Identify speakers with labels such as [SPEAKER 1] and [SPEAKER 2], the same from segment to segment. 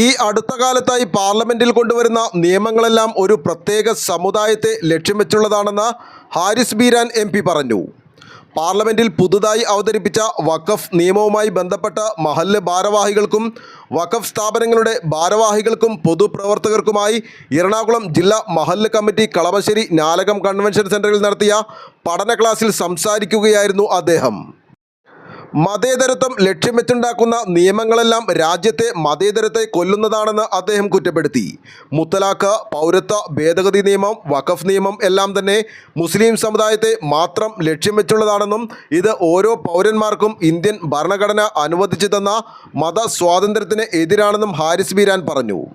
[SPEAKER 1] ഈ അടുത്ത കാലത്തായി പാർലമെന്റിൽ കൊണ്ടുവരുന്ന നിയമങ്ങളെല്ലാം ഒരു പ്രത്യേക സമുദായത്തെ ലക്ഷ്യം വെച്ചുള്ളതാണെന്ന് ഹാരിസ് ബീരാൻ എം പറഞ്ഞു. പാർലമെന്റിൽ പുതുതായി അവതരിപ്പിച്ച വഖഫ് നിയമവുമായി ബന്ധപ്പെട്ട മഹല്ല് ഭാരവാഹികൾക്കും വഖഫ് സ്ഥാപനങ്ങളുടെ ഭാരവാഹികൾക്കും പൊതുപ്രവർത്തകർക്കുമായി എറണാകുളം ജില്ലാ മഹല്ല് കമ്മിറ്റി കളമശ്ശേരി നാലകം കൺവെൻഷൻ സെന്ററിൽ നടത്തിയ പഠന ക്ലാസ്സിൽ സംസാരിക്കുകയായിരുന്നു അദ്ദേഹം. മതേതരത്വം ലക്ഷ്യം വെച്ചുണ്ടാക്കുന്ന നിയമങ്ങളെല്ലാം രാജ്യത്തെ മതേതരത്തെ കൊല്ലുന്നതാണെന്ന് അദ്ദേഹം കുറ്റപ്പെടുത്തി. മുത്തലാഖ് പൗരത്വ ഭേദഗതി നിയമം വഖഫ് നിയമം എല്ലാം തന്നെ മുസ്ലിം സമുദായത്തെ മാത്രം ലക്ഷ്യം വെച്ചുള്ളതാണെന്നും ഇത് ഓരോ പൗരന്മാർക്കും ഇന്ത്യൻ ഭരണഘടന അനുവദിച്ചു തന്ന മത സ്വാതന്ത്ര്യത്തിന് എതിരാണെന്നും ഹാരിസ് ബീരാൻ പറഞ്ഞു.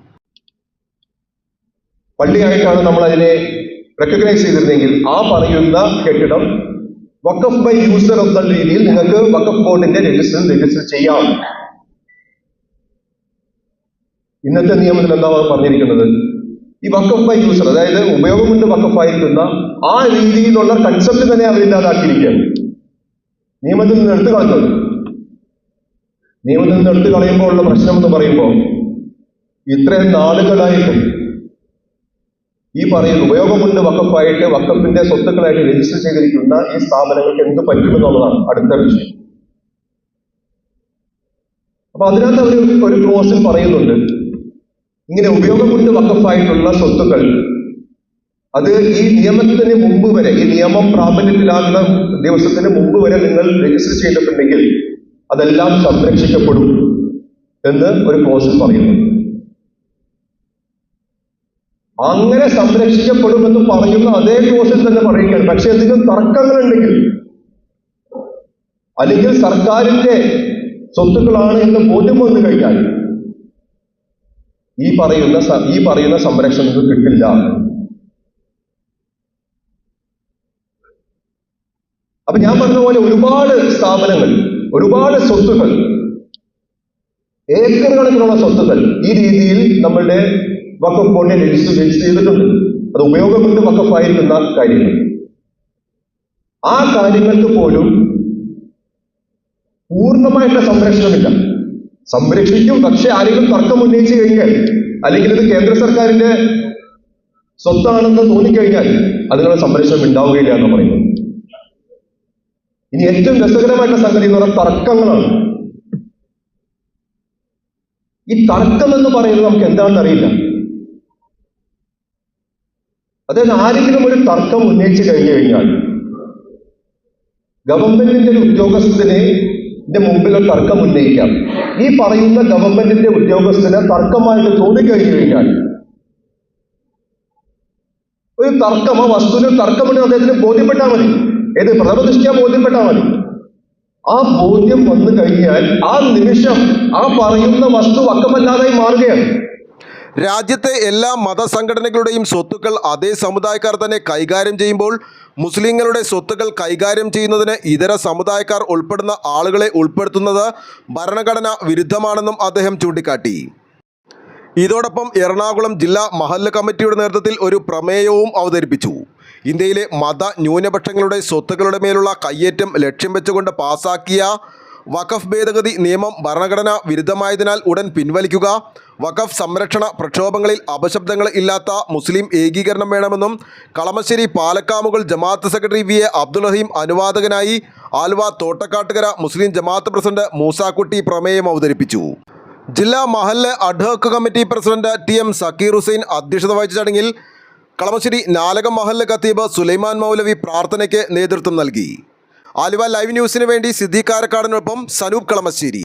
[SPEAKER 2] പള്ളിയായിട്ടാണ് നമ്മൾ അതിനെ റെക്കഗ്നൈസ് ചെയ്തിരുന്നെങ്കിൽ ആ പറയുന്ന കെട്ടിടം വക്കഫ് ബൈ യൂസർ എന്ന രീതിയിൽ നിങ്ങൾക്ക് വക്കഫ് ബോർഡിന്റെ രജിസ്റ്റർ രജിസ്റ്റർ ചെയ്യാം. ഇന്നത്തെ നിയമത്തിൽ എന്താ പറഞ്ഞിരിക്കുന്നത്? ഈ വക്കഫ് ബൈ യൂസർ അതായത് ഉപയോഗം കൊണ്ട് വക്കഫായിരിക്കുന്ന ആ രീതിയിലുള്ള കൺസെപ്റ്റ് തന്നെ അവരില്ലാതാക്കിയിരിക്കുകയാണ് നിയമത്തിൽ നിന്ന് എടുത്തു കളഞ്ഞത് നിയമത്തിൽ നിന്ന് എടുത്തു കളയുമ്പോൾ ഉള്ള പ്രശ്നം എന്ന് പറയുമ്പോൾ ഇത്രയും നാളുകളായിട്ടും ഈ പറയുന്ന ഉപയോഗമുണ്ട് വക്കപ്പായിട്ട് വക്കപ്പിന്റെ സ്വത്തുക്കളായിട്ട് രജിസ്റ്റർ ചെയ്തിരിക്കുന്ന ഈ സ്ഥാപനങ്ങൾക്ക് എന്ത് പറ്റുമെന്നുള്ളതാണ് അടുത്ത വിഷയം. അപ്പൊ അതിനകത്ത് അവർ ഒരു ക്ലോസിൽ പറയുന്നുണ്ട്. ഇങ്ങനെ ഉപയോഗമുണ്ട് വക്കഫായിട്ടുള്ള സ്വത്തുക്കൾ. അത് ഈ നിയമത്തിന് മുമ്പ് വരെ ഈ നിയമം പ്രാബല്യത്തിലാകുന്ന ദിവസത്തിന് മുമ്പ് വരെ നിങ്ങൾ രജിസ്റ്റർ ചെയ്തിട്ടുണ്ടെങ്കിൽ അതെല്ലാം സംരക്ഷിക്കപ്പെടും എന്ന് ഒരു ക്ലോസിൽ പറയുന്നു. അങ്ങനെ സംരക്ഷിക്കപ്പെടുമെന്ന് പറയുന്ന അതേ ക്ലോസിൽ തന്നെ പറയുകയാണ്. പക്ഷെ എന്തെങ്കിലും തർക്കങ്ങളുണ്ടെങ്കിൽ അല്ലെങ്കിൽ സർക്കാരിന്റെ സ്വത്തുക്കളാണ് എന്ന് ബോധ്യം വന്നു കഴിഞ്ഞാൽ ഈ പറയുന്ന ഈ പറയുന്ന സംരക്ഷണം കിട്ടില്ല. അപ്പൊ ഞാൻ പറഞ്ഞ പോലെ ഒരുപാട് സ്ഥാപനങ്ങൾ ഒരുപാട് സ്വത്തുക്കൾ ഏക്കർ കണക്കിനുള്ള സ്വത്തുക്കൾ ഈ രീതിയിൽ നമ്മളുടെ വക്കഫ് ബോർഡിനെ രജിസ്റ്റർ രജിസ്റ്റർ ചെയ്തിട്ടുണ്ട്. അത് ഉപയോഗമുണ്ട് വക്കഫായിരിക്കുന്ന കാര്യങ്ങൾ. ആ കാര്യങ്ങൾക്ക് പോലും പൂർണമായിട്ടുള്ള സംരക്ഷണമില്ല. സംരക്ഷിക്കും പക്ഷെ ആരെങ്കിലും തർക്കം ഉന്നയിച്ചു കഴിഞ്ഞാൽ അല്ലെങ്കിൽ ഇത് കേന്ദ്ര സർക്കാരിന്റെ സ്വത്താണെന്ന് തോന്നിക്കഴിഞ്ഞാൽ അതിനുള്ള സംരക്ഷണം ഉണ്ടാവുകയില്ല എന്ന് പറയുന്നു. ഇനി ഏറ്റവും രസകരമായിട്ടുള്ള സംഗതി എന്ന് പറഞ്ഞാൽ തർക്കങ്ങളാണ്. ഈ തർക്കം എന്ന് പറയുന്നത് നമുക്ക് എന്താണെന്ന് അറിയില്ല. അതായത് ആരെങ്കിലും ഒരു തർക്കം ഉന്നയിച്ചു കഴിഞ്ഞു കഴിഞ്ഞാൽ ഗവൺമെന്റിന്റെ ഒരു ഉദ്യോഗസ്ഥന് മുമ്പിൽ ഒരു തർക്കം ഉന്നയിക്കാം. ഈ പറയുന്ന ഗവൺമെന്റിന്റെ ഉദ്യോഗസ്ഥന് തർക്കമായിട്ട് തോന്നിക്കഴിഞ്ഞു കഴിഞ്ഞാൽ ഒരു തർക്കമോ വസ്തുവിന് ഒരു തർക്കമുണ്ട് അദ്ദേഹത്തിന് ബോധ്യപ്പെട്ടാൽ മതി. ഏത് പ്രഥമദൃഷ്ടിയാ ബോധ്യപ്പെട്ടാൽ മതി. ആ ബോധ്യം വന്നു കഴിഞ്ഞാൽ ആ നിമിഷം ആ പറയുന്ന വസ്തു വക്കമല്ലാതായി മാറുകയാണ്.
[SPEAKER 1] രാജ്യത്തെ എല്ലാ മതസംഘടനകളുടെയും സ്വത്തുക്കൾ അതേ സമുദായക്കാർ തന്നെ കൈകാര്യം ചെയ്യുമ്പോൾ മുസ്ലിങ്ങളുടെ സ്വത്തുക്കൾ കൈകാര്യം ചെയ്യുന്നതിന് ഇതര സമുദായക്കാർ ഉൾപ്പെടുന്ന ആളുകളെ ഉൾപ്പെടുത്തുന്നത് ഭരണഘടന വിരുദ്ധമാണെന്നും അദ്ദേഹം ചൂണ്ടിക്കാട്ടി. ഇതോടൊപ്പം എറണാകുളം ജില്ലാ മഹല്ല് കമ്മിറ്റിയുടെ നേതൃത്വത്തിൽ ഒരു പ്രമേയവും അവതരിപ്പിച്ചു. ഇന്ത്യയിലെ മത ന്യൂനപക്ഷങ്ങളുടെ സ്വത്തുക്കളുടെ മേലുള്ള കയ്യേറ്റം ലക്ഷ്യം വെച്ചുകൊണ്ട് പാസാക്കിയ വഖഫ് ഭേദഗതി നിയമം ഭരണഘടനാ വിരുദ്ധമായതിനാൽ ഉടൻ പിൻവലിക്കുക. വഖഫ് സംരക്ഷണ പ്രക്ഷോഭങ്ങളിൽ അപശബ്ദങ്ങൾ ഇല്ലാത്ത മുസ്ലിം ഏകീകരണം വേണമെന്നും കളമശ്ശേരി പാലക്കാമുകൾ ജമാഅത്ത് secretary V A Abdul Rahim അനുവാദകനായി Aluva Thottakkattukara മുസ്ലിം ജമാഅത്ത് പ്രസിഡന്റ് മൂസാക്കുട്ടി പ്രമേയം അവതരിപ്പിച്ചു. ജില്ലാ മഹല്ല് ad hoc committee president T M Sakeer Hussain അധ്യക്ഷത വഹിച്ച ചടങ്ങിൽ കളമശ്ശേരി നാലകം മഹല്ല് ഖത്തീബ് സുലൈമാൻ മൗലവി പ്രാർത്ഥനയ്ക്ക് നേതൃത്വം നൽകി. ആലുവ ലൈവ് ന്യൂസിന് വേണ്ടി സിദ്ദീഖ് കാരക്കാടിനൊപ്പം സനൂപ് കളമശ്ശേരി.